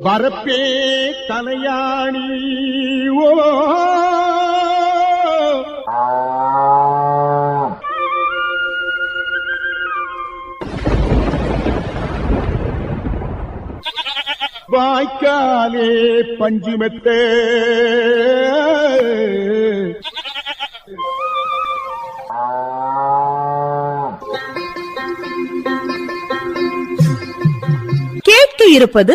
வரப்பே தலையாணி ஓ. வாய்க்காலே பஞ்சுமெத்தே கேட்க இருப்பது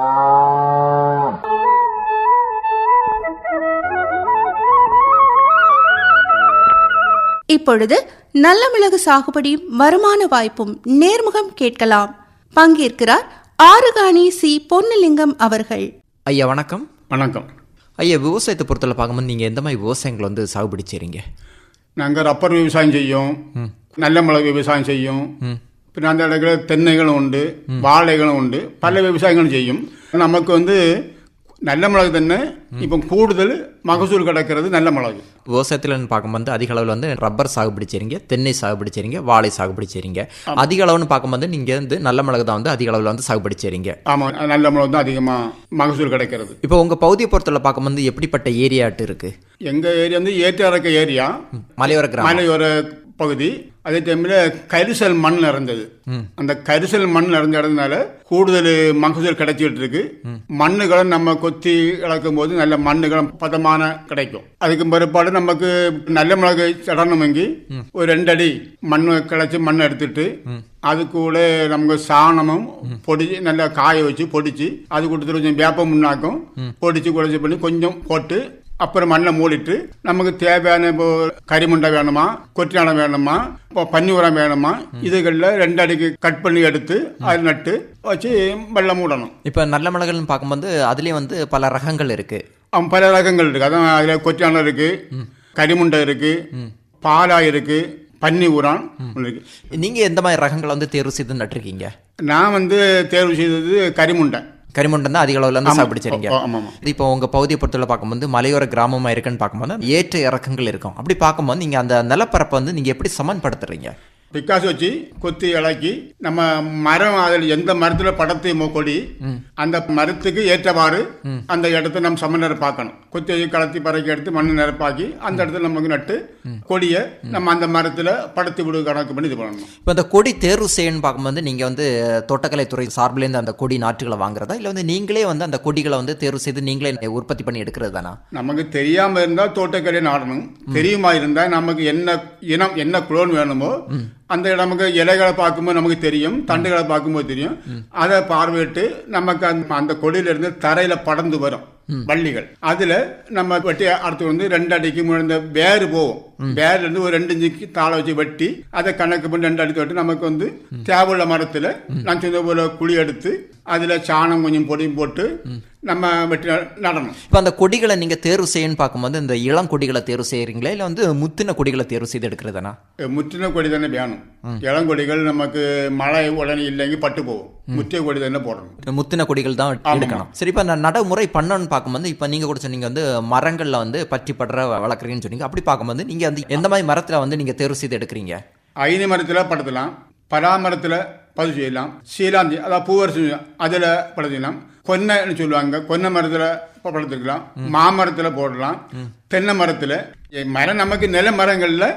இப்பொழுது நல்ல மிளகு சாகுபடியும் வருமான வாய்ப்பும் நேர்முகம் கேட்கலாம். பங்கேற்கிறார் ஆறுகாணி சி. பொன்னுலிங்கம் அவர்கள். ஐயா வணக்கம். வணக்கம். ஐயா விவசாயத்தை பொறுத்தவரை பார்க்கும்போது நீங்கள் எந்த மாதிரி விவசாயங்கள் வந்து சாகுபடி செய்கிறீங்க நாங்கள் ரப்பர் விவசாயம் செய்யும் நல்ல மிளகு விவசாயம் செய்யும். பின்ன அந்த இடத்துல தென்னைகளும் உண்டு வாழைகளும் உண்டு. பல விவசாயங்களும் செய்யும். நமக்கு வந்து நல்ல மிளகு தென்னை இப்போ கூடுதல் மகசூல் கிடைக்கிறது நல்ல மிளகு. விவசாயத்தில் பார்க்கும்போது அதிக அளவில் வந்து ரப்பர் சாகுபடி செய்றீங்க தென்னை சாகுபடி செய்றீங்க வாழை சாகுபடி செய்றீங்க அதிக அளவுன்னு பார்க்கும்போது நீங்கள் வந்து நல்ல மிளகு தான் வந்து அதிக அளவில் வந்து சாகுபடி செய்றீங்க ஆமாம் நல்ல மிளகு தான் அதிகமாக மகசூல் கிடைக்கிறது. இப்போ உங்கள் பகுதியை பொறுத்தவரை பார்க்கும்போது எப்படிப்பட்ட ஏரியாட்டு இருக்குது எங்கள் ஏரியா வந்து ஏற்ற இறக்க ஏரியா. மலையோர கிராமம். மலையோர பகுதி. அதே டைமில் கரிசல் மண் நிறைஞ்சது அந்த கரிசல் மண் நிறைஞ்ச இடத்துனால கூடுதல் மகசூல் கிடைச்சிட்டு இருக்கு மண்ணுகளை நம்ம கொத்தி இழக்கும் போது நல்ல மண்ணுகளும் பதமான கிடைக்கும். அதுக்கு பிற்பாடு நமக்கு நல்ல மிளகு சடணுமெங்கி ஒரு ரெண்டு அடி மண் கிளச்சி மண் எடுத்துட்டு அது கூட நமக்கு சாணமும் பொடிச்சு நல்லா காய வச்சு பொடிச்சு அது கொடுத்துட்டு கொஞ்சம் வேப்பம் முன்னாக்கும் பொடிச்சு குறைச்சி பண்ணி கொஞ்சம் போட்டு அப்புறம் மண்ணை மூடிட்டு நமக்கு தேவையான இப்போ கரிமுண்டை வேணுமா கொட்டியானம் வேணுமா இப்போ பன்னி உரம் வேணுமா இதுகளில் ரெண்டு அடிக்கு கட் பண்ணி எடுத்து அது நட்டு வச்சு வெள்ளம் மூடணும். இப்போ நல்ல மிளகுன்னு பார்க்கும்போது அதுலேயும் வந்து பல ரகங்கள் இருக்குது பல ரகங்கள் இருக்கு. அதான் அதில் கொட்டியானம் இருக்கு கரிமுண்டை இருக்கு பாலா இருக்கு பன்னி உரம் இருக்கு. நீங்கள் எந்த மாதிரி ரகங்களை வந்து தேர்வு செய்து நட்டிருக்கீங்க? நான் வந்து தேர்வு செய்தது கரிமுண்டை. கரிமண்டம் தான் அதிக அளவில் ஆமா, ஆமா. இப்போ உங்க பகுதியை பொறுத்தவரை பார்க்கும்போது மலையோர கிராமமா இருக்குன்னு பார்க்கும்போது ஏற்ற இறக்கங்கள் இருக்கும். அப்படி பார்க்கும்போது நீங்க அந்த நிலப்பரப்பை வந்து நீங்க எப்படி சமன்படுத்துறீங்க? பிக்காசு வச்சு கொத்தி இலக்கி நம்ம மரம் அதில் எந்த மரத்தில் படத்தை கொடி அந்த மரத்துக்கு ஏற்றவாறு அந்த இடத்த நம்ம சமநிலை பார்க்கணும் கொத்தி வச்சு கலத்தி பறக்கி எடுத்து மண்ணு நிரப்பாக்கி அந்த இடத்துல நமக்கு நட்டு கொடியை நம்ம அந்த மரத்தில் படத்தி விடு கணக்கு பண்ணி இது பண்ணணும். இப்போ இந்த கொடி தேர்வு செய்யணும்னு பார்க்கும்போது நீங்க வந்து தோட்டக்கலைத்துறை சார்பிலேருந்து அந்த கொடி நாற்றுகளை வாங்குறதா? இல்லை வந்து நீங்களே வந்து அந்த கொடிகளை வந்து தேர்வு செய்து நீங்களே உற்பத்தி பண்ணி எடுக்கிறது தானா? நமக்கு தெரியாம இருந்தா தோட்டக்கலை நாடணும். தெரியுமா இருந்தா நமக்கு என்ன இனம் என்ன குளோன் வேணுமோ அந்த நமக்கு இலைகளை பார்க்கும்போது நமக்கு தெரியும் தண்டுகளை பார்க்கும்போது தெரியும். அதை பார்வையிட்டு நமக்கு அந்த அந்த கொடியில இருந்து தரையில படர்ந்து வரும் வள்ளிகள். அதுல நம்ம வெட்டி அடுத்து வந்து ரெண்டு அடிக்கு மூணு இந்த வேறு போகும். வேர்ல இருந்து ஒரு ரெண்டு இன்ச்சுக்கு தாளை வச்சு வெட்டி அதை கணக்கு பண்ணி ரெண்டு அடித்து வெட்டி நமக்கு வந்து தேவையுள்ள மரத்துல நான் சொன்ன போல குழி எடுத்து அதுல சாணம் கொஞ்சம் பொடியும் போட்டு நம்ம வெட்டி நடணும். இப்போ அந்த கொடிகளை நீங்க தேர்வு செய்யணும்னு பார்க்கும்போது இந்த இளம் கொடிகளை தேர்வு செய்யறீங்களா? இல்லை வந்து முத்தின கொடிகளை தேர்வு செய்து எடுக்கிறதானா? முற்றின கொடி தானே வேணும். இளங்கொடிகள் நமக்கு மழை உடனே இல்லைங்க பட்டு போகும். முற்றிய கொடி தானே போடணும். முத்தின கொடிகள் தான். எடுக்கணும். சரி இப்போ நான் நடைமுறை பண்ணணும்னு பார்க்கும்போது இப்போ நீங்கள் கூட சொன்னீங்க வந்து மரங்களில் வந்து பற்றி படுற வளர்க்குறீங்கன்னு சொன்னீங்க. அப்படி பார்க்கும்போது நீங்கள் வந்து எந்த மாதிரி மரத்தில் வந்து நீங்கள் தேர்வு செய்து எடுக்கிறீங்க? ஐனி மரத்தில் படுத்தலாம். பராமரத்தில் பதிவு செய்யலாம். சீலாந்தி அதாவது பூவரசு அதில் படுத்திக்கலாம் கொன்னைன்னு சொல்லுவாங்க. கொன்னை மரத்தில் படுத்துக்கலாம். மாமரத்தில் போடலாம். தென்னை மரத்தில். மரம் நமக்கு நில மரங்களில்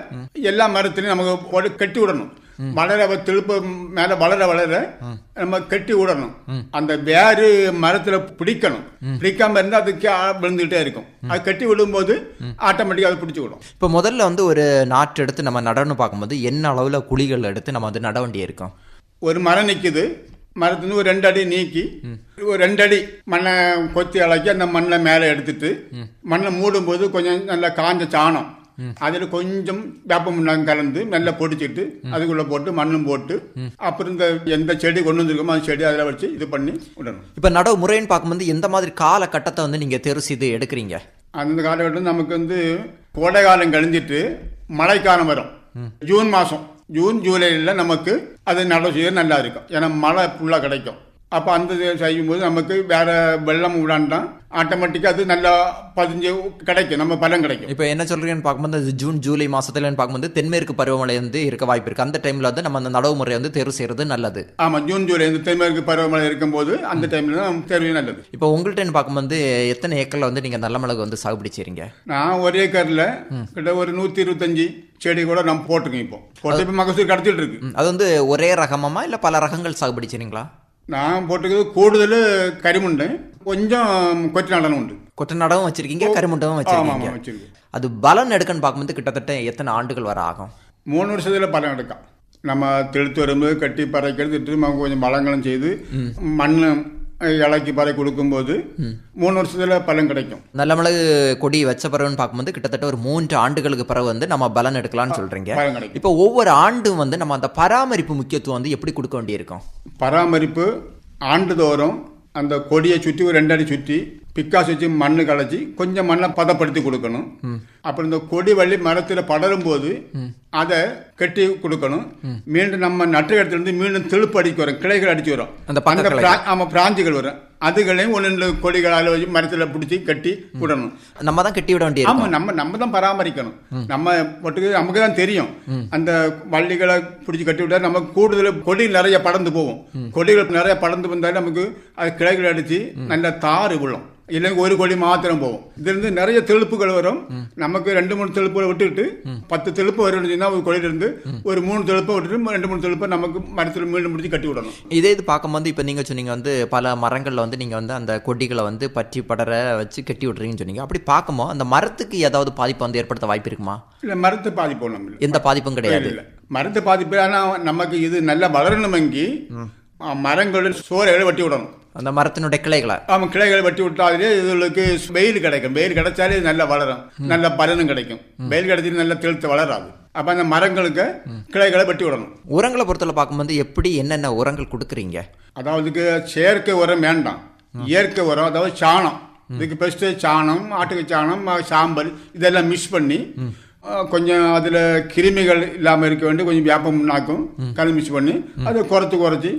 எல்லா மரத்திலையும் நமக்கு கட்டி விடணும். வளர திருப்ப மேல வளர வளர நம்ம கட்டி விடணும். அந்த வேறு மரத்துல பிடிக்கணும். பிடிக்காம இருந்தா அதுக்கு ஆ- விழுந்துகிட்டே இருக்கும். அது கட்டி விடும்போது ஆட்டோமேட்டிக்கா அது பிடிச்சு விடும். இப்போ முதல்ல வந்து ஒரு நாற்று எடுத்து நம்ம நடன்னு பார்க்கும்போது என்ன அளவில் குழிகள் எடுத்து நம்ம வந்து நட வேண்டி இருக்கும்? ஒரு மரம் நிக்குது. மரத்துலேருந்து ஒரு ரெண்டு அடி நீக்கி ஒரு ரெண்டு அடி மண்ணை கொத்தி இളக்கி அந்த மண்ணை மேலே எடுத்துட்டு மண்ணை மூடும்போது கொஞ்சம் நல்ல காஞ்ச சாணம். அதில் கொஞ்சம் வேப்ப முன்னாங்க கலந்து நல்லா பொடிச்சிட்டு அதுக்குள்ள போட்டு மண்ணும் போட்டு அப்புறம் இந்த எந்த செடி கொண்டு வந்திருக்கோமோ அந்த செடி அதில் வச்சு இது பண்ணி விடணும். இப்போ நடவு முறைன்னு பார்க்கும்போது எந்த மாதிரி காலகட்டத்தை வந்து நீங்கள் தேர்வு செய்து எடுக்கிறீங்க? அந்த காலகட்டம் நமக்கு வந்து கோடை காலம் கழிஞ்சிட்டு மழைக்காலம் வரும். ஜூன் மாதம் ஜூன் ஜூலையில் நமக்கு அது நடவு செய்ய நல்லா இருக்கும். ஏன்னா மழை ஃபுல்லாக கிடைக்கும். அப்போ அந்த செய்யும்போது நமக்கு வேற வெள்ளம் விடாண்டாம் ஆட்டோமேட்டிக்காக அது நல்லா பதிஞ்சு கிடைக்கும். நம்ம பலன் கிடைக்கும். இப்போ என்ன சொல்றீங்கன்னு பார்க்கும்போது ஜூன் ஜூலை மாசத்துலன்னு பார்க்கும்போது தென்மேற்கு பருவமழை வந்து இருக்க வாய்ப்பு இருக்கு. அந்த டைம்ல வந்து நம்ம அந்த நடவு முறையை வந்து தேர்வு செய்யறது நல்லது. ஆமாம் ஜூன் ஜூலை இந்த தென்மேற்கு பருவமழை இருக்கும்போது அந்த டைமில் தான் தேர்வு நல்லது. இப்போ உங்கள்கிட்ட பார்க்கும்போது எத்தனை ஏக்கர்ல வந்து நீங்க நல்ல மிளகு வந்து சாகுபடி செய்றீங்க? நான் ஒரு ஏக்கரில் கிட்ட ஒரு நூற்றி இருபத்தஞ்சி செடி கூட நம்ம போட்டிருக்கேன் இப்போ. போட்டு இப்போ மகசூல் கிடச்சிட்டு இருக்கு. அது வந்து ஒரே ரகமாமா இல்ல பல ரகங்கள் சாகுபடி செய்றீங்களா? நான் போட்டிருக்கிறது கூடுதல் கரிமுண்டு. கொஞ்சம் கொச்சி நடனம் உண்டு. கொட்டை நடவும் வச்சிருக்கீங்க கருமுண்டவும் வச்சிருக்கீங்க. அது பலன் எடுக்கன்னு பார்க்கும்போது கிட்டத்தட்ட எத்தனை ஆண்டுகள் வர ஆகும்? மூணு வருஷத்தில் பலன் எடுക്കാം நம்ம தெளுத்து வரும்போது கட்டி பறைக்கிறது திரும்ப கொஞ்சம் பழங்களும் செய்து மண் இலைக்கு பறை கொடுக்கும்போது மூணு வருஷத்தில் பலன் கிடைக்கும். நல்ல மிளகு கொடி வச்ச பிறகுன்னு பார்க்கும்போது கிட்டத்தட்ட ஒரு மூன்று ஆண்டுகளுக்கு பிறகு வந்து நம்ம பலன் எடுக்கலாம்னு கிடைக்கும். இப்போ ஒவ்வொரு ஆண்டும் வந்து நம்ம அந்த பராமரிப்பு முக்கியத்துவம் வந்து எப்படி கொடுக்க வேண்டியிருக்கும்? பராமரிப்பு ஆண்டுதோறும் அந்த கொடியை சுற்றி ஒரு ரெண்டு அடி சுற்றி பிக்காசு வச்சு மண்ணு களைச்சி கொஞ்சம் மண்ணை பதப்படுத்தி கொடுக்கணும். அப்புறம் இந்த கொடி வள்ளி மரத்தில் படரும் போது அதை கட்டி கொடுக்கணும். மீண்டும் நம்ம நட்டு இடத்துல இருந்து மீண்டும் தெளுப்பு அடிக்க வரும். கிளைகள் அடிச்சு வரும். அந்த பக்க கிளைகள். பிரா- ஆமா பிராஞ்சுகள் வரும். அதுகளையும் ஒன்று ரெண்டு கொடிகளால் வச்சு மரத்தில் பிடிச்சி கட்டி விடணும். நம்ம தான் கட்டி விட ஆமா வேண்டியிருக்கும் நம்ம நம்ம தான் பராமரிக்கணும். நம்ம மட்டுக்கு நமக்கு தான் தெரியும். அந்த வள்ளிகளை பிடிச்சி கட்டி விட்டா நமக்கு கூடுதல் கொடி நிறைய படர்ந்து போகும். கொடிகள் நிறைய படர்ந்து வந்தாலும் நமக்கு அது கிளைகள் அடிச்சு நல்ல தாறு விழும். இல்லைங்க ஒரு கொடி மாத்திரம் போகும். இதுல இருந்து நிறைய தெளுப்புகள் வரும். நமக்கு ரெண்டு மூணு தெளுப்புகளை விட்டுட்டு பத்து தெளுப்பு வரும்னு ஒரு கொடியில இருந்து ஒரு மூணு தெளுப்பை விட்டுட்டு ரெண்டு மூணு தெளுப்பை நமக்கு மரத்தில் மீண்டும் முடிச்சு கட்டி விடணும். இதே இது பார்க்கும்போது இப்போ நீங்கள் சொன்னீங்க வந்து பல மரங்களில் வந்து நீங்கள் வந்து அந்த கொடிகளை வந்து பற்றி படர வச்சு கட்டி விட்றீங்கன்னு சொன்னீங்க. அப்படி பார்க்கும்போது அந்த மரத்துக்கு ஏதாவது பாதிப்பு வந்து ஏற்படுத்த வாய்ப்பு இருக்குமா? இல்லை மரத்தை பாதிப்போம் நம்ம எந்த பாதிப்பும் கிடையாது. இல்ல மரத்தை பாதிப்பு ஆனால் நமக்கு இது நல்லா வளரணுமெங்கி மரங்களுடன் சோறைகளை வெட்டி விடணும். அந்த மரத்தினுடைய கிளைகளை ஆமாம் கிளைகளை வெட்டி விட்டாலே இதுகளுக்கு வெயில் கிடைக்கும். வெயில் கிடைச்சாலே நல்லா வளரும். நல்ல பலனும் கிடைக்கும். வெயில் கிடைச்சிட்டு நல்லா தெளித்து வளராது. அப்போ அந்த மரங்களுக்கு கிளைகளை வெட்டி விடணும். உரங்களை பொறுத்தவரை பார்க்கும்போது எப்படி என்னென்ன உரங்கள் கொடுக்குறீங்க? அதாவதுக்கு செயற்கை உரம் வேண்டாம். இயற்கை உரம் அதாவது சாணம். இதுக்கு பெஸ்ட்டு சாணம் ஆட்டுக்கு சாணம் சாம்பல் இதெல்லாம் மிக்ஸ் பண்ணி கொஞ்சம் அதில் கிருமிகள் இல்லாமல் இருக்க வேண்டி கொஞ்சம் வேப்பம் உண்ணாக்கும் கலந்து மிக்ஸ் பண்ணி. அதை குறைச்சி குறைச்சி.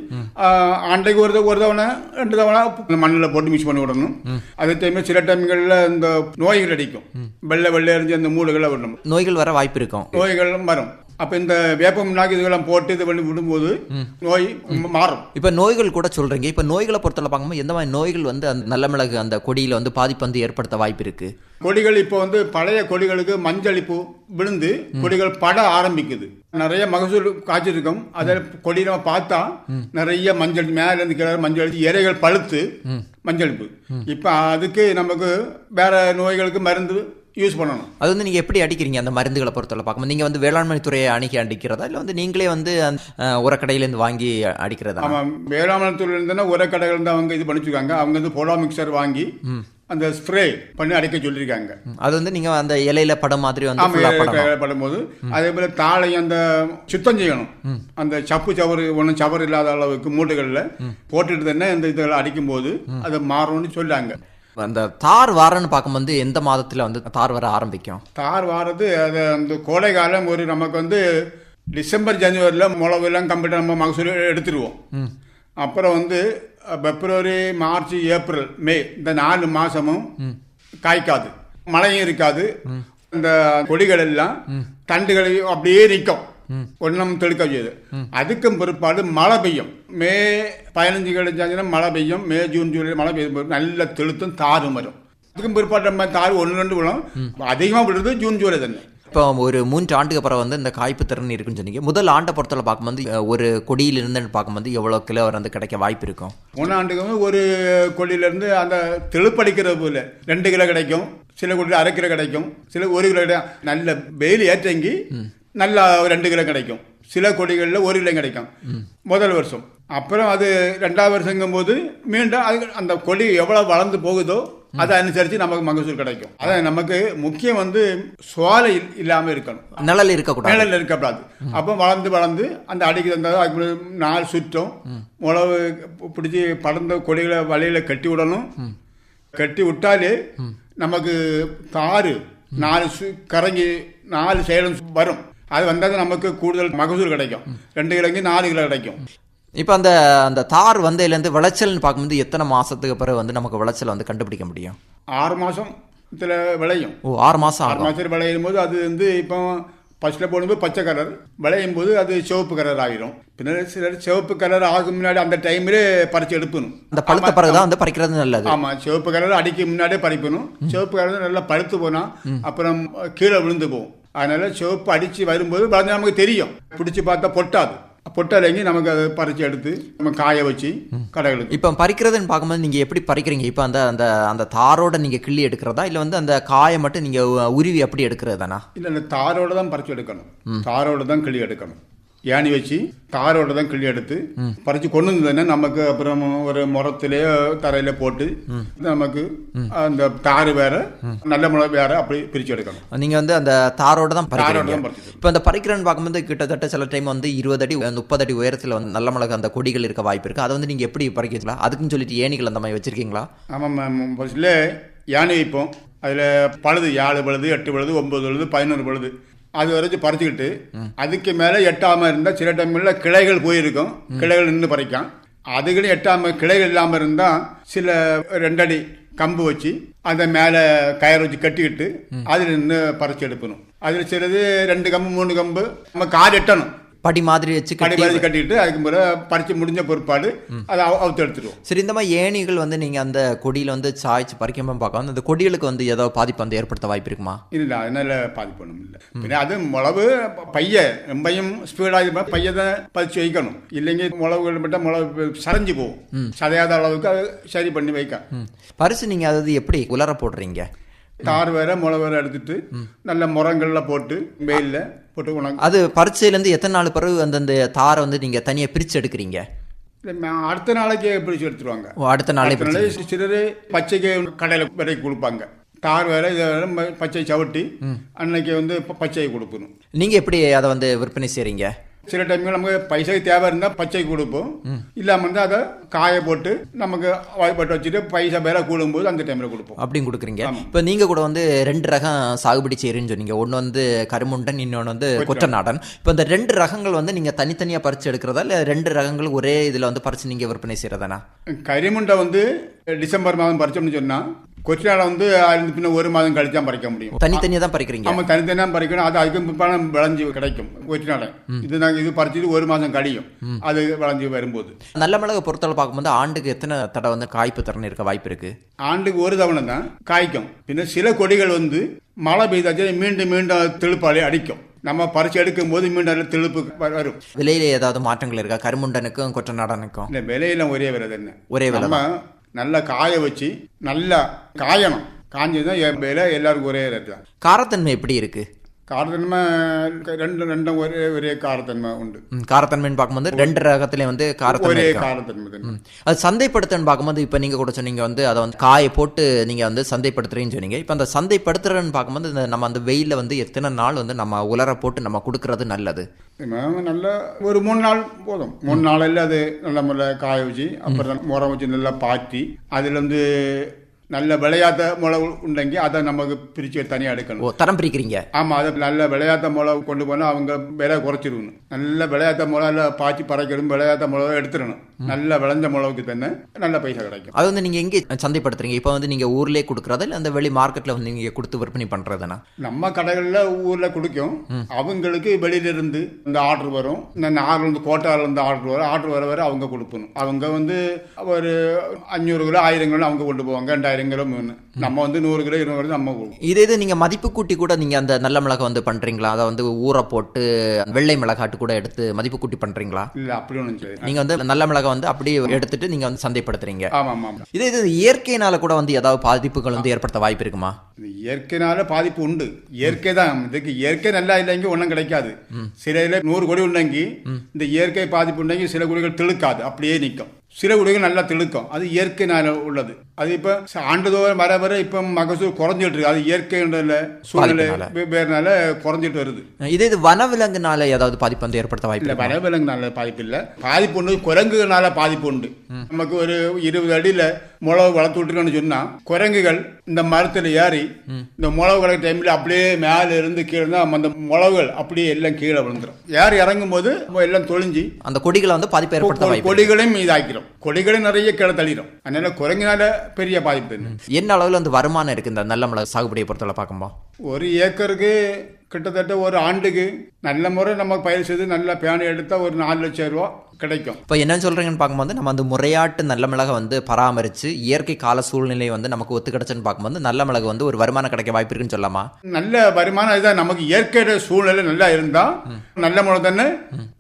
அன்றைக்கு ஒரு ஒரு தவணை ரெண்டு தவணை மண்ணில் போட்டு மிக்ஸ் பண்ணி விடணும். அதே டைமில் சில டைம்களில் இந்த நோய்கள் அடிக்கும். வெள்ளை வெள்ளை அரிஞ்சு அந்த மூடுகளை விடணும். நோய்கள் வர வாய்ப்பு இருக்கும். நோய்களும் வரும். அப்போ இந்த வேப்பம் நாக்கு இதுகளாம் போட்டு இது பண்ணி விடும்போது நோய் மாறும். இப்போ நோய்கள் கூட சொல்றீங்க. இப்போ நோய்களை பொறுத்தவரை பார்க்கும்போது எந்த மாதிரி நோய்கள் வந்து அந்த நல்ல மிளகு அந்த கொடியில் வந்து பாதிப்பு வந்து ஏற்படுத்த வாய்ப்பு இருக்கு? கொடிகள் இப்போ வந்து பழைய கொடிகளுக்கு மஞ்சளிப்பு விழுந்து கொடிகள் பட ஆரம்பிக்குது. நிறைய மகசூல் காய்ச்சிருக்கும். அதை கொடி நம்ம பார்த்தா நிறைய மஞ்சள் மேல இருந்து கீழே மஞ்சள் இலைகள் பழுத்து மஞ்சளிப்பு. இப்போ அதுக்கு நமக்கு வேற நோய்களுக்கு மருந்து யூஸ் பண்ணணும். அது வந்து நீங்கள் எப்படி அடிக்கிறீங்க அந்த மருந்துகளை பொறுத்தவரை பார்க்கும்போது? நீங்கள் வந்து வேளாண்மை துறையை அணுகி அடிக்கிறதா? இல்லை வந்து நீங்களே வந்து உரக்கடையிலேருந்து வாங்கி அடிக்கிறதா? ஆமாம் வேளாண் இருந்ததுன்னா உர கடைகள் தான் அவங்க இது பண்ணிச்சுருக்காங்க அவங்க வந்து போலா மிக்சர் வாங்கி அந்த ஸ்ப்ரே பண்ணி அடிக்க சொல்லியிருக்காங்க. அது வந்து நீங்கள் அந்த இலையில படம் மாதிரி வந்து படும்போது அதே போல தாளை அந்த சுத்தம் செய்யணும். அந்த சப்பு சவறு ஒன்றும் சவறு இல்லாத அளவுக்கு மூட்டைகளில் போட்டுட்டு தானே இந்த இதெல்லாம் அடிக்கும்போது அது மாறும்னு சொல்லாங்க அந்த தார் வாரன்னு பார்க்கும்போது எந்த மாதத்தில் வந்து தார் வர ஆரம்பிக்கும்? தார் வாரது அது அந்த கோடை காலம் ஒரு நமக்கு வந்து டிசம்பர் ஜனவரியில் முளவு எல்லாம் கம்ப்ளீட்டாக நம்ம மகசூல் எடுத்துருவோம். அப்புறம் வந்து பிப்ரவரி மார்ச் ஏப்ரல் மே இந்த நாலு மாசமும் காய்க்காது. மழையும் இருக்காது. இந்த கொடிகள் எல்லாம் தண்டுகள் அப்படியே நிற்கும். ஒன்றும் தெளிக்க செய்யுது. அதுக்கும் பிற்பாடு மழை பெய்யும். மே பதினஞ்சு கழிச்சாச்சுன்னா மழை பெய்யும். மே ஜூன் ஜூலை மழை பெய்யும். நல்ல தெளுத்தும் தாரும் வரும். அதுக்கும் பிற்பாடு நம்ம தார் ஒன்று ரெண்டு விழும். அதிகமாக விடுறது ஜூன் ஜூலை தானே. இப்போ ஒரு மூன்று ஆண்டுக்கு அப்புறம் வந்து இந்த காய்ப்பு திறன் இருக்குன்னு சொன்னீங்க. முதல் ஆண்டை பொறுத்தவரை பார்க்கும்போது ஒரு கொடியிலிருந்து பார்க்கும்போது எவ்வளோ கிலோ வந்து கிடைக்க வாய்ப்பு இருக்கும்? மூணாண்டுக்கு ஒரு கொடியிலேருந்து அந்த தெளுப்படிக்கிறது போல ரெண்டு கிலோ கிடைக்கும். சில கொடியில் அரை கிலோ கிடைக்கும். சில ஒரு கிலோ கிடைக்கும். நல்ல வெயில் ஏற்றங்கி நல்லா ரெண்டு கிலோ கிடைக்கும். சில கொடிகளில் ஒரு கிலோ கிடைக்கும். முதல் வருஷம். அப்புறம் அது ரெண்டாவது வருஷங்கும் போது மீண்டும் அது அந்த கொடி எவ்வளோ வளர்ந்து போகுதோ அதை அனுசரித்து நமக்கு மகசூல் கிடைக்கும். அதான் நமக்கு முக்கியம் வந்து சோலை இல்லாமல் இருக்கணும். நிழல் இருக்கக்கூடாது. நிழல் இருக்கக்கூடாது. அப்போ வளர்ந்து வளர்ந்து அந்த அடிக்கு தந்தால் அதுக்கு நாள் சுற்றும். உழவு பிடிச்சி படர்ந்த கொடிகளை வலையில கட்டி விடணும். கட்டி விட்டாலே நமக்கு தாறு நாலு சு- கறங்கி நாலு சேலம் வரும். அது வந்தால் நமக்கு கூடுதல் மகசூல் கிடைக்கும். ரெண்டு கிலோங்க நாலு கிலோ கிடைக்கும். இப்போ அந்த அந்த தார் வந்ததுலேருந்து விளைச்சல்னு பார்க்கும்போது எத்தனை மாசத்துக்கு பிறகு வந்து நமக்கு விளைச்சல் வந்து கண்டுபிடிக்க முடியும்? ஆறு மாசத்துல விளையும். ஓ ஆறு மாசம் ஆறு ஆகும் மாசத்துல விளையும் போது அது வந்து இப்போ ஃபர்ஸ்ட்ல போடும்போது பச்சை கலர் விளையும் போது அது சிவப்பு கலர் ஆகிரும் பின்னாடி சிலர் சிவப்பு கலர் ஆகும் முன்னாடி அந்த டைம்ல பறிச்சு எடுக்கணும் அந்த பழுத்த பிறகு தான் வந்து பறிக்கிறது நல்லது. ஆமா சிவப்பு கலர் அடிக்க முன்னாடியே பறிக்கணும் சிவப்பு கலர் நல்லா பழுத்து போனா அப்புறம் கீழே விழுந்து போகும். அதனால சிவப்பு அடிச்சு வரும்போது விளைஞ்சா நமக்கு தெரியும். பிடிச்சு பார்த்தா பொட்டாது. பொட்டாலேங்கி நமக்கு அதை பறிச்சு எடுத்து நம்ம காய வச்சு கடைகளுக்கு இப்போ பறிக்கிறதுன்னு பார்க்கும்போது நீங்கள் எப்படி பறிக்கிறீங்க? இப்போ அந்த அந்த அந்த தாரோட நீங்கள் கிள்ளி எடுக்கிறதா? இல்லை வந்து அந்த காயை மட்டும் நீங்கள் உருவி அப்படி எடுக்கிறது தானா இல்ல தாரோட தான் பறிச்சு எடுக்கணும். தாரோட தான் கிள்ளி எடுக்கணும். ஏணி வச்சு தாரோட தான் கிள்ளி எடுத்து பறிச்சு கொண்டு வந்ததுன்னா நமக்கு அப்புறம் ஒரு முறத்திலேயோ தரையில போட்டு நமக்கு அந்த தாறு வேற நல்ல மிளகு வேற அப்படி பிரிச்சு எடுக்கணும். நீங்கள் வந்து அந்த தாரோட தான் தாரோட தான் இப்போ அந்த பறிக்கிறேன்னு பார்க்கும்போது கிட்டத்தட்ட சில டைம் வந்து இருபது அடி முப்பது அடி உயரத்தில் வந்து நல்ல மிளகு அந்த கொடிகள் இருக்க வாய்ப்பு இருக்குது அதை வந்து நீங்கள் எப்படி பறிக்கலாம் அதுக்குன்னு சொல்லிட்டு ஏணிகள் அந்த மாதிரி வச்சிருக்கீங்களா? ஆமாம் ஃபர்ஸ்ட்ல யானை வைப்போம். அதில் பழுது ஏழு பழுது எட்டு பழுது ஒன்பது பழுது பதினோரு பழுது. அது வரைக்கும் பறிச்சுக்கிட்டு அதுக்கு மேலே எட்டாமல் இருந்தால் சில டைமில் கிளைகள் போயிருக்கும். கிளைகள் நின்று பறிக்கும். அதுக்குன்னு எட்டாம கிளைகள் இல்லாமல் இருந்தால் சில ரெண்டடி கம்பு வச்சு அதை மேலே கயிறு வச்சு கட்டிக்கிட்டு அதில் நின்று பறிச்சு எடுக்கணும் அதில் சிலது ரெண்டு கம்பு மூணு கம்பு நம்ம கால் எட்டணும். படி மாதிரி வச்சு கடி கட்டி பறிச்சு கட்டிக்கிட்டு அதுக்கு முறை பறிச்சு முடிஞ்ச பிற்பாடு அதை அவு- அவுத்து எடுத்துருவோம் சரி இந்த மாதிரி ஏணிகள் வந்து நீங்கள் அந்த கொடியில் வந்து சாய்ச்சி பறிக்காம பார்க்க அந்த கொடிகளுக்கு வந்து ஏதோ பாதிப்பு வந்து ஏற்படுத்த வாய்ப்பு இருக்குமா? இல்லை அதனால பாதிப்பு ஒன்றும் இல்லை. பின்ன அது முளவு பைய ரொம்பையும் ஸ்பீடாக பைய தான் பதிச்சு வைக்கணும். இல்லைங்க முளவுகள் மட்டும் முளவு சரைஞ்சு போகும். சதையாத அளவுக்கு அது சரி பண்ணி வைக்க. பரிசு நீங்கள் அதாவது எப்படி உலர போடுறீங்க? தார் வேற முளை வேற எடுத்துட்டு நல்ல முரங்கள்ல போட்டு வெயில்ல போட்டு அது பரிச்சையிலேருந்து எத்தனை நாள் பிறகு அந்தந்த தாரை வந்து நீங்கள் தனியாக பிரித்து எடுக்கிறீங்க? அடுத்த நாளைக்கே பிடிச்சு எடுத்துருவாங்க. அடுத்த நாளே அடுத்த நாளே சிலர் பச்சைக்கு கடையில் விலைக்கு கொடுப்பாங்க. தார் வேற இதை வேற பச்சை சவட்டி அன்னைக்கு வந்து பச்சையை கொடுக்கணும். நீங்கள் எப்படி அதை வந்து விற்பனை செய்கிறீங்க சில டைம்ல நமக்கு பைசாக்கு தேவை இருந்தால் பச்சை கொடுப்போம். இல்லாமல் இருந்தால் அதை காய போட்டு நமக்கு வாய்ப்பாட்டு வச்சுட்டு பைசா பேர கூடும்போது அந்த டைமில் கொடுப்போம். அப்படின்னு கொடுக்குறீங்க. இப்போ நீங்கள் கூட வந்து ரெண்டு ரகம் சாகுபடி செய்கிறேன்னு சொன்னீங்க. ஒன்று வந்து கருமுண்டன் இன்னொன்று வந்து கொற்றநாடன். இப்போ இந்த ரெண்டு ரகங்கள் வந்து நீங்கள் தனித்தனியாக பறித்து எடுக்கிறதா? இல்லை ரெண்டு ரகங்கள் ஒரே இதில் வந்து பறித்து நீங்கள் விற்பனை செய்கிறதானா கரிமுண்டை வந்து டிசம்பர் மாதம் பறிச்சோம்னு சொன்னால் கொச்சினால வந்து அதுல பின்ன ஒரு மாதம் கழிச்சு தான் பறிக்க முடியும். தனித்தனியாக தான் பறிக்கிறீங்க? நம்ம தனித்தனியாக பறிக்கணும். அது அதுக்கு பிற்பாடு விளைஞ்சு கிடைக்கும் கொச்சினால. இது நாங்கள் இது பறிச்சுட்டு ஒரு மாதம் கழியும். அது விளைஞ்சு வரும்போது. நல்ல மிளகு பொறுத்தளவு பார்க்கும்போது ஆண்டுக்கு எத்தனை தடவை வந்து காய்ப்பு திறன் இருக்க வாய்ப்பு இருக்கு? ஆண்டுக்கு ஒரு தவணை தான் காய்க்கும். பின்ன சில கொடிகள் வந்து மழை பெய்தாச்சு மீண்டும் மீண்டும் தெளிப்பாலே அடிக்கும். நம்ம பறிச்சு எடுக்கும் போது மீண்டும் தெளிப்பு வரும். விலையில ஏதாவது மாற்றங்கள் இருக்கா? கருமுண்டனுக்கும் கொற்றநாடனுக்கும்? இந்த விலையெல்லாம் ஒரே விலை தானே. ஒரே விலை. நல்லா காய வச்சு நல்லா காயணும். காஞ்சதுதான் என் விலை எல்லாருக்கும் ஒரே ரேட் தான். காரத்தன்மை எப்படி இருக்குது காரத்தன்மை ரெண்டு ரெண்டும் ஒரே ஒரே காரத்தன்மை உண்டு. காரத்தன்மைன்னு பார்க்கும்போது ரெண்டு ரகத்துலேயும் வந்து காரத்தன்மை ஒரே? காரத்தன்மை. அது சந்தைப்படுத்துன்னு பார்க்கும்போது இப்போ நீங்கள் கூட சொன்னீங்க வந்து அதை வந்து காய போட்டு நீங்கள் வந்து சந்தைப்படுத்துறீங்கன்னு சொன்னீங்க. இப்போ அந்த சந்தைப்படுத்துறன்னு பார்க்கும்போது இந்த நம்ம அந்த வெயிலில் வந்து எத்தனை நாள் வந்து நம்ம உலர போட்டு நம்ம கொடுக்கறது நல்லது? நல்லா ஒரு மூணு நாள் போதும். மூணு நாளில் அது நல்ல முறையில் காய வச்சு அப்புறம் முறம் வச்சு நல்லா பாத்தி அதில் வந்து நல்ல விளையாத மிளகு உண்டைங்க அதை நமக்கு பிரித்து தனியாக எடுக்கணும். தரம் பிரிக்கிறீங்க? ஆமாம் அதை நல்ல விளையாத மிளகு கொண்டு போனால் அவங்க விலை குறைச்சிடணும் நல்ல விளையாத மிளகில் பாய்ச்சி பறக்கணும் விளையாத மிளகை எடுத்துடணும். நல்ல விளைஞ்ச முளவுக்கு தானே நல்ல பைசா கிடைக்கும். அது வந்து நீங்கள் எங்கே சந்தைப்படுத்துறீங்க? இப்போ வந்து நீங்கள் ஊர்லேயே கொடுக்குறதா? இல்லை அந்த வெளி மார்க்கெட்டில் வந்து நீங்கள் கொடுத்து விற்பனை பண்ணுறதுனா நம்ம கடைகளில் ஊரில் கொடுக்கும். அவங்களுக்கு வெளியில இருந்து இந்த ஆர்டர் வரும். வந்து கோட்டால இருந்து ஆர்டர் வரும். ஆர்டர் வர வர அவங்க கொடுக்கணும் அவங்க வந்து ஒரு அஞ்சூறு கிலோ ஆயிரம் கிலோ அவங்க கொண்டு போவாங்க. ரெண்டாயிரம் கிலோ மூணு. நம்ம வந்து நூறு கிலோ இருநூறு நம்ம இதே இது நீங்கள் மதிப்பு கூட்டி கூட நீங்கள் அந்த நல்ல மிளகா வந்து பண்ணுறீங்களா அதை வந்து ஊற போட்டு வெள்ளை மிளகாட்டு கூட எடுத்து மதிப்பு கூட்டி பண்ணுறீங்களா இல்லை அப்படி ஒன்றும் நீங்கள் வந்து நல்ல மிளகா வந்து அப்படியே எடுத்துட்டு நீங்கள் வந்து சந்தைப்படுத்துறீங்க. ஆமாம் ஆமாம் இதே இது இயற்கையினால் கூட வந்து ஏதாவது பாதிப்புகள் வந்து ஏற்படுத்த வாய்ப்பு இருக்குமா? இயற்கையினால பாதிப்பு உண்டு. இயற்கை தான். இதுக்கு இயற்கை நல்லா இல்லைங்க ஒன்றும் கிடைக்காது. சில இதில் நூறு கொடி உண்டங்கி இந்த இயற்கை பாதிப்பு உண்டங்கி சில கொடிகள் தெழுக்காது. அப்படியே நிற்கும் சில கொடிகள் நல்லா திழுக்கும். அது இயற்கை இயற்கையினால உள்ளது. அது இப்ப ஆண்டுதோறும் வர வர இப்ப மகசூல் குறைஞ்சிட்டு இருக்கு. அது இயற்கைன்ற சூழ்நிலை. வேறனால குறைஞ்சிட்டு வருது. இதே இது வனவிலங்குனால ஏதாவது பாதிப்பு வந்து ஏற்படுத்த வாய்ப்பு இல்ல? வனவிலங்குனால பாதிப்பு இல்ல. பாதிப்பு உண்டு. குரங்குகளால பாதிப்பு உண்டு. நமக்கு ஒரு இருபது அடியில முளவு வளர்த்து விட்டுருக்கோன்னு சொன்னா குரங்குகள் இந்த மரத்துல ஏறி இந்த முளவு கலக்க டைம்ல அப்படியே மேல இருந்து கீழே தான் அந்த முளவுகள் அப்படியே எல்லாம் கீழே விழுந்துரும். ஏறி இறங்கும் போது எல்லாம் தொழிஞ்சு அந்த கொடிகளை வந்து பாதிப்பு ஏற்படுத்த. கொடிகளையும் இதாக்கிறோம் கொடிகளை நிறைய கீழே தள்ளிடும். அதனால குரங்கினால பெரிய பாதிப்பு. என்ன அளவுல வந்து வருமானம் இருக்கு இந்த நல்ல மிளகு சாகுபடியை பொறுத்தவரை பார்க்கும்போது? ஒரு ஏக்கருக்கு கிட்டத்தட்ட ஒரு ஆண்டுக்கு நல்ல முறை நம்ம பயிர் செய்து நல்ல பேணி எடுத்தா ஒரு நாலு லட்சம் ரூபா. கிடைக்கும். இப்போ என்ன சொல்றீங்கன்னு பார்க்கும்போது நம்ம அந்த முறையாட்டு நல்ல மிளகை வந்து பராமரிச்சு இயற்கை கால சூழ்நிலை வந்து நமக்கு ஒத்து கிடைச்சுன்னு பார்க்கும்போது நல்ல மிளகு வந்து ஒரு வருமானம் கிடைக்க வாய்ப்பு இருக்குன்னு சொல்லலாமா? நல்ல வருமானம் இதுதான் நமக்கு இயற்கையோட சூழ்நிலை நல்லா இருந்தா நல்ல முறை தானே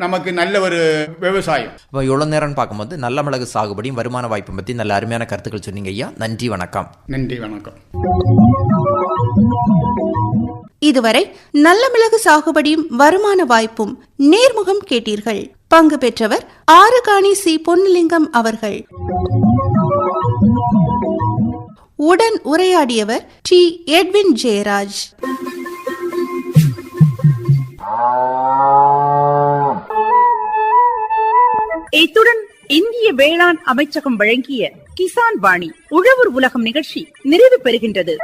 நமக்கு நல்ல ஒரு விவசாயம். இப்போ இவ்வளோ நேரம்னு பார்க்கும்போது நல்ல மிளகு சாகுபடியும் வருமான வாய்ப்பை பற்றி நல்ல அருமையான கருத்துக்கள் சொன்னீங்க ஐயா. நன்றி வணக்கம். நன்றி வணக்கம். இதுவரை நல்ல மிளகு சாகுபடியும் வருமான வாய்ப்பும் நேர்முகம் கேட்டீர்கள். பங்கு பெற்றவர் ஆறுகாணி சி பொன்னிலிங்கம் அவர்கள். உடன் உரையாடியவர் டி எட்வின் ஜெயராஜ். இத்துடன் இந்திய வேளாண் அமைச்சகம் வழங்கிய கிசான் வாணி உழவர் உலகம் நிகழ்ச்சி நிறைவு பெறுகின்றது.